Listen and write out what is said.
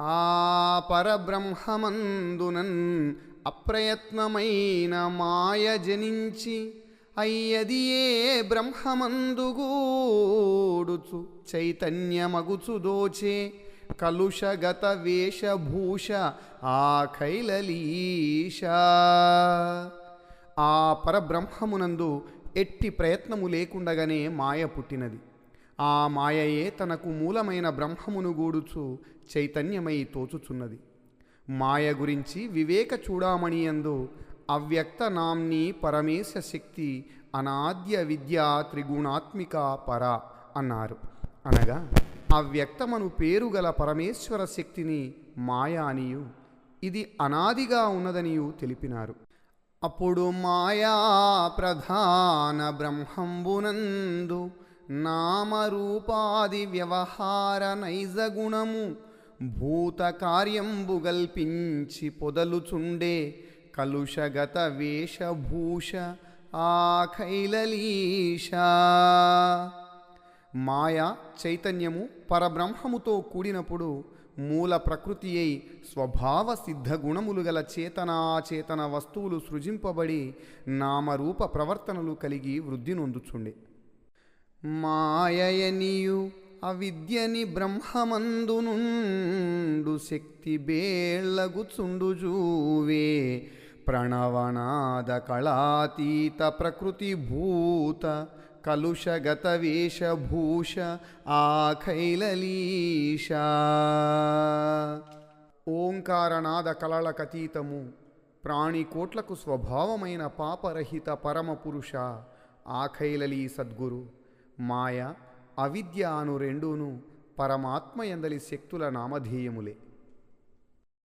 ఆ పరబ్రహ్మమందునన్ అప్రయత్నమైన మాయ జనించి అయ్యది ఏ బ్రహ్మమందుగూడుచు చైతన్యమగుచు దోచే కలుషగత వేషభూష ఆ కైలలీష ఆ పరబ్రహ్మమునందు ఎట్టి ప్రయత్నము లేకుండగానే మాయ పుట్టినది. ఆ మాయయే తనకు మూలమైన బ్రహ్మమును గూడుచు చైతన్యమై తోచుచున్నది. మాయ గురించి వివేక చూడామణియందు అవ్యక్త నామ్ని పరమేశ శక్తి అనాద్య విద్యా త్రిగుణాత్మిక పర అన్నారు. అనగా అవ్యక్తమను పేరు గల పరమేశ్వర శక్తిని మాయ అనియు ఇది అనాదిగా ఉన్నదనియు తెలిపినారు. అప్పుడు మాయా ప్రధాన బ్రహ్మంబునందు నామరూపాది వ్యవహార నైజగుణము భూతకార్యంబుగల్పించి భూత కార్యంబు గల్పించి పొదలుచుండే కలుషగత వేషభూష ఆఖైలలీష. మాయ చైతన్యము పరబ్రహ్మముతో కూడినప్పుడు మూల ప్రకృతి అయి స్వభావ సిద్ధ గుణములు గల చేతనాచేతన వస్తువులు సృజింపబడి నామరూప ప్రవర్తనలు కలిగి వృద్ధి నొందుచుండే. మాయయనియు అవిద్యని బ్రహ్మమందునుండు శక్తి బేళ్ళగుచుండుజూవే ప్రణవనాద కళాతీత ప్రకృతి భూత కలుషగత వేషభూష ఆఖైలలీష. ఓంకారనాద కళలకతీతము ప్రాణికోట్లకు స్వభావమైన పాపరహిత పరమ పురుష ఆఖైలలీ సద్గురు. మాయ అవిద్య అను రెండూను పరమాత్మ ఎందలి శక్తుల నామధేయములే